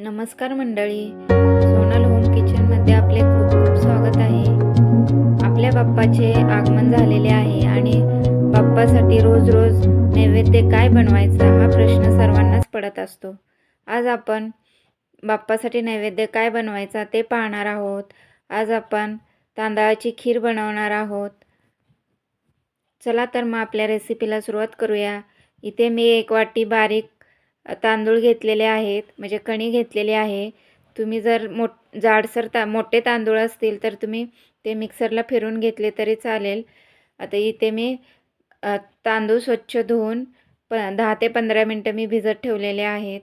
नमस्कार मंडळी. सोनल होम किचनमध्ये आपले खूप खूप स्वागत आहे. आपल्या बाप्पाचे आगमन झालेले आहे आणि बाप्पासाठी रोज रोज नैवेद्य काय बनवायचा हा प्रश्न सर्वांनाच पडत असतो. आज आपण बाप्पासाठी नैवेद्य काय बनवायचा ते पाहणार आहोत. आज आपण तांदळाची खीर बनवणार आहोत. चला तर मग आपल्या रेसिपीला सुरुवात करूया. इथे मी एक वाटी बारीक तांदूळ घेतलेले आहेत म्हणजे कणी घेतलेली आहे. तुम्ही जर मोठ जाडसर ता मोठे तांदूळ असतील तर तुम्ही ते मिक्सरला फिरून घेतले तरी चालेल. आता इथे मी तांदूळ स्वच्छ धुवून प दहा ते पंधरा मिनटं मी भिजत ठेवलेले आहेत.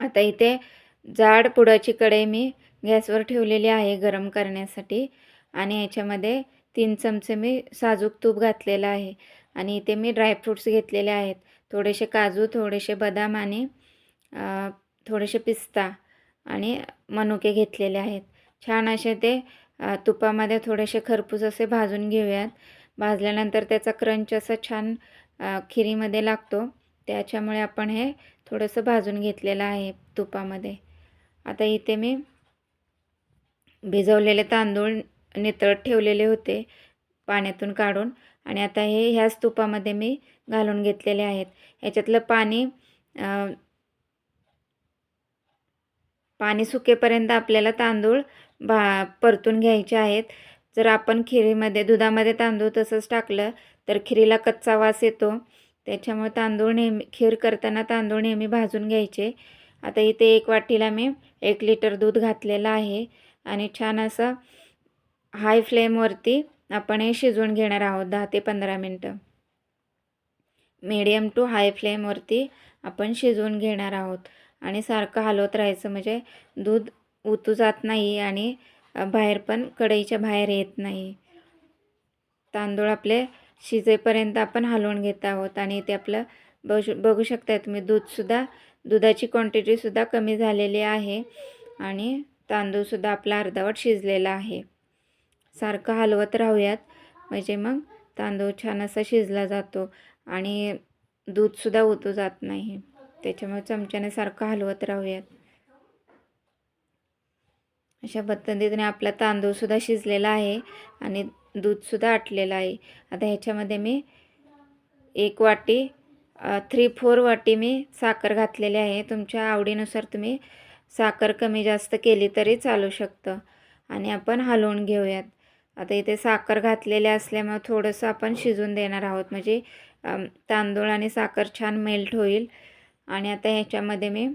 आता इथे जाड पुडाची कढई मी गॅसवर ठेवलेली आहे गरम करण्यासाठी आणि याच्यामध्ये तीन चमचे मी साजूक तूप घातलेलं आहे. आणि इथे मी ड्रायफ्रूट्स घेतलेले आहेत. थोडेसे काजू थोडेसे बदाम आणि थोडेसे पिस्ता आणि मनुके घेतलेले आहेत. छान असे ते तुपामध्ये थोडेसे खरपूस असे भाजून घेऊयात. भाजल्यानंतर त्याचा क्रंच असा छान खिरीमध्ये लागतो. त्याच्यामुळे आपण हे थोडंसं भाजून घेतलेलं आहे तुपामध्ये. आता इथे मी भिजवलेले तांदूळ नितळत ठेवलेले होते पाण्यातून काढून. आणि आता हे ह्याच तुपामध्ये मी घालून घेतलेले आहेत. ह्याच्यातलं पाणी पाणी सुकेपर्यंत आपल्याला तांदूळ भा परतून घ्यायचे आहेत. जर आपण खिरीमध्ये दुधामध्ये तांदूळ तसंच टाकलं तर खिरीला कच्चा वास येतो. त्याच्यामुळे तांदूळ नेहमी खीर करताना तांदूळ नेहमी भाजून घ्यायचे. आता इथे एक वाटीला मी एक लिटर दूध घातलेलं आहे. आणि छान असं हाय फ्लेमवरती आपण हे शिजवून घेणार आहोत दहा ते पंधरा मिनटं. मीडियम टू हाय फ्लेमवरती आपण शिजवून घेणार आहोत. आणि सारखं हलवत राहायचं म्हणजे दूध उतू जात नाही आणि बाहेर पण कढईच्या बाहेर येत नाही. तांदूळ आपले शिजेपर्यंत आपण हलवून घेत आहोत आणि ते आपलं बघू बघू शकताय तुम्ही दूधसुद्धा दुधाची क्वांटिटीसुद्धा कमी झालेली आहे आणि तांदूळसुद्धा आपला अर्धवट शिजलेला आहे. सारखं हलवत राहूयात. म्हणजे मग तांदूळ छान असा शिजला जातो आणि दूधसुद्धा ओतू जात नाही. त्याच्यामुळे चमच्याने सारखं हलवत राहूयात. अशा पद्धतीने आपला तांदूळसुद्धा शिजलेला आहे आणि दूधसुद्धा आटलेलं आहे. आता ह्याच्यामध्ये मी एक वाटी थ्री फोर वाटी मी साखर घातलेली आहे. तुमच्या आवडीनुसार तुम्ही साखर कमी जास्त केली तरी चालू शकतं. आणि आपण हलवून घेऊयात. आता इथे साखर घातलेले असल्यामुळे थोडंसं आपण शिजून देणार आहोत. म्हणजे तांदूळ आणि साखर छान मेल्ट होईल. आणि आता ह्याच्यामध्ये मी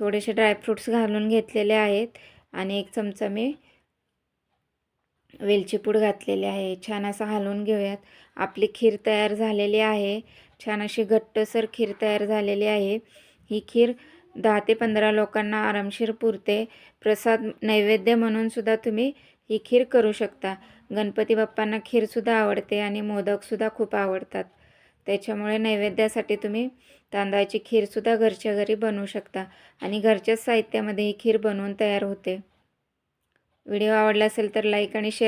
थोडेसे ड्रायफ्रूट्स घालून घेतलेले आहेत. आणि एक चमचा मी वेलची पूड घातलेली आहे. छान असं हलवून घेऊयात. आपली खीर तयार झालेली आहे. छान अशी घट्टसर खीर तयार झालेली आहे. ही खीर दहा ते पंधरा लोकांना आरामशीर पुरते. प्रसाद नैवेद्य म्हणून सुद्धा तुम्ही ही खीर करू शकता. गणपती बाप्पांना खीरसुद्धा आवडते आणि मोदकसुद्धा खूप आवडतात. त्याच्यामुळे नैवेद्यासाठी तुम्ही तांदळाची खीरसुद्धा घरच्या घरी बनवू शकता आणि घरच्याच साहित्यामध्ये ही खीर बनवून तयार होते. व्हिडिओ आवडला असेल तर लाईक आणि शेअर